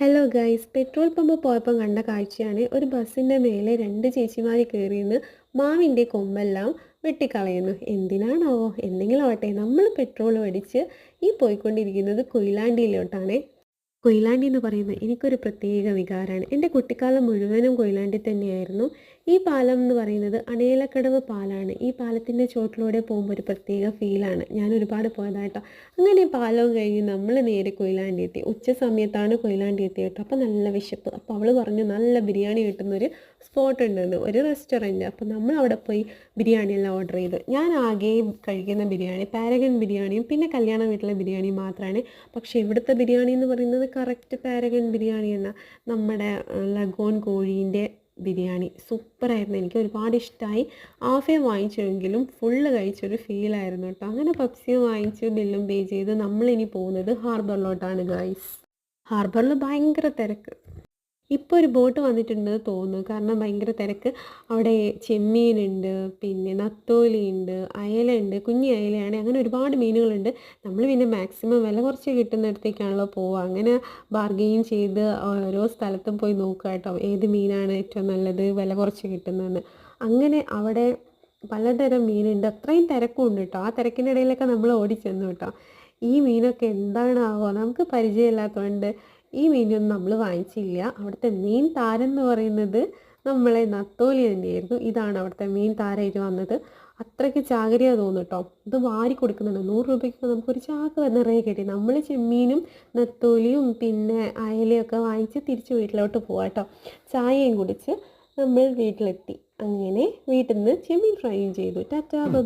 Hello guys petrol pump പോയപ്പോൾ കണ്ട കാഴ്ചയാണ് ഒരു ബസ്സിന്റെ മേലെ രണ്ട് ചേച്ചിമാർ കയറിയെന്ന് മാവിന്റെ കൊമ്പെല്ലാം വെട്ടിക്കളയുന്നു. എന്തിനാണോ എന്തെങ്കിലും ആവട്ടെ. നമ്മൾ പെട്രോൾ അടിച്ച് ഈ പോയിക്കൊണ്ടിരിക്കുന്നത് കൊയിലാണ്ടിയിലോട്ടാണ്. കൊയിലാണ്ടി എന്ന് പറയുന്നത് എനിക്കൊരു പ്രത്യേക വികാരമാണ്. എന്റെ കുട്ടിക്കാലം മുഴുവനും കൊയിലാണ്ടി തന്നെയായിരുന്നു. ഈ പാലം എന്ന് പറയുന്നത് അണേലക്കടവ് പാലാണ്. ഈ പാലത്തിന്റെ ചോട്ടിലൂടെ പോകുമ്പോൾ ഒരു പ്രത്യേക ഫീലാണ് ഞാൻ ഒരുപാട് പോയതായിട്ടോ അങ്ങനെ പാലവും കഴിഞ്ഞ് നമ്മൾ നേരെ കൊയിലാണ്ടി എത്തി. ഉച്ച സമയത്താണ് കൊയിലാണ്ടി എത്തിയത് കേട്ടോ. അപ്പോൾ നല്ല വിശപ്പ്. അപ്പോൾ അവൾ പറഞ്ഞു നല്ല ബിരിയാണി കിട്ടുന്നൊരു സ്പോട്ട് ഉണ്ടെന്ന് ഒരു റെസ്റ്റോറന്റ് അപ്പോൾ നമ്മൾ അവിടെ പോയി ബിരിയാണി എല്ലാം ഓർഡർ ചെയ്തു. ഞാൻ ആകെ കഴിക്കുന്ന ബിരിയാണി പാരഗൺ ബിരിയാണിയും പിന്നെ കല്യാണ വീട്ടിലെ ബിരിയാണിയും മാത്രമാണ് പക്ഷേ ഇവിടുത്തെ ബിരിയാണി എന്ന് പറയുന്നത് കറക്റ്റ് പാരഗൺ ബിരിയാണി എന്ന നമ്മുടെ ലഗോൺ കോഴീന്റെ ബിരിയാണി. സൂപ്പറായിരുന്നു എനിക്ക് ഒരുപാട് ഇഷ്ടമായി ഹാഫേ വാങ്ങിച്ചുവെങ്കിലും ഫുള്ള് കഴിച്ചൊരു ഫീലായിരുന്നു കേട്ടോ. അങ്ങനെ പപ്സിയും വാങ്ങിച്ചു ബില്ലും പേ ചെയ്ത് നമ്മളിനി പോകുന്നത് ഹാർബറിലോട്ടാണ് ഗൈസ് ഹാർബറിൽ ഭയങ്കര തിരക്ക്. ഇപ്പോൾ ഒരു ബോട്ട് വന്നിട്ടുണ്ടെന്ന് തോന്നുന്നു. കാരണം ഭയങ്കര തിരക്ക്. അവിടെ ചെമ്മീനുണ്ട് പിന്നെ നത്തോലിയുണ്ട് അയലയുണ്ട് കുഞ്ഞി അയലയാണ്. അങ്ങനെ ഒരുപാട് മീനുകളുണ്ട്. നമ്മൾ പിന്നെ മാക്സിമം വില കുറച്ച് കിട്ടുന്നിടത്തേക്കാണല്ലോ പോവുക. അങ്ങനെ ബാർഗെയിൻ ചെയ്ത് ഓരോ സ്ഥലത്തും പോയി നോക്കുക കേട്ടോ. ഏത് മീനാണ് ഏറ്റവും നല്ലത് വില കുറച്ച് കിട്ടുന്നതെന്ന്. അങ്ങനെ അവിടെ പലതരം മീനുണ്ട്. അത്രയും തിരക്കും ഉണ്ട് കേട്ടോ. ആ തിരക്കിന്റെ ഇടയിലൊക്കെ നമ്മൾ ഓടിച്ചെന്നു കേട്ടോ. ഈ മീനൊക്കെ എന്താണാവോ നമുക്ക് പരിചയമില്ലാത്തതുകൊണ്ട് ഈ മീനൊന്നും നമ്മൾ വാങ്ങിച്ചില്ല. അവിടുത്തെ മീൻ താരം എന്ന് പറയുന്നത് നമ്മളെ നത്തോലി തന്നെയായിരുന്നു. ഇതാണ് അവിടുത്തെ മീൻ താരമായിട്ട് വന്നത്. അത്രയ്ക്ക് ചാകരിയാ തോന്നും കേട്ടോ ഇത് വാരി കൊടുക്കുന്നുണ്ട്. നൂറ് രൂപയ്ക്ക് നമുക്കൊരു ചാക്ക് നിറയെ കിട്ടി. നമ്മൾ ചെമ്മീനും നത്തോലിയും പിന്നെ അയലയൊക്കെ വാങ്ങിച്ച് തിരിച്ച് വീട്ടിലോട്ട് പോവാം കേട്ടോ ചായയും കുടിച്ച് നമ്മൾ വീട്ടിലെത്തി. അങ്ങനെ വീട്ടിൽ നിന്ന് ചെമ്മീൻ ഫ്രൈയും ചെയ്തു. Tata bye.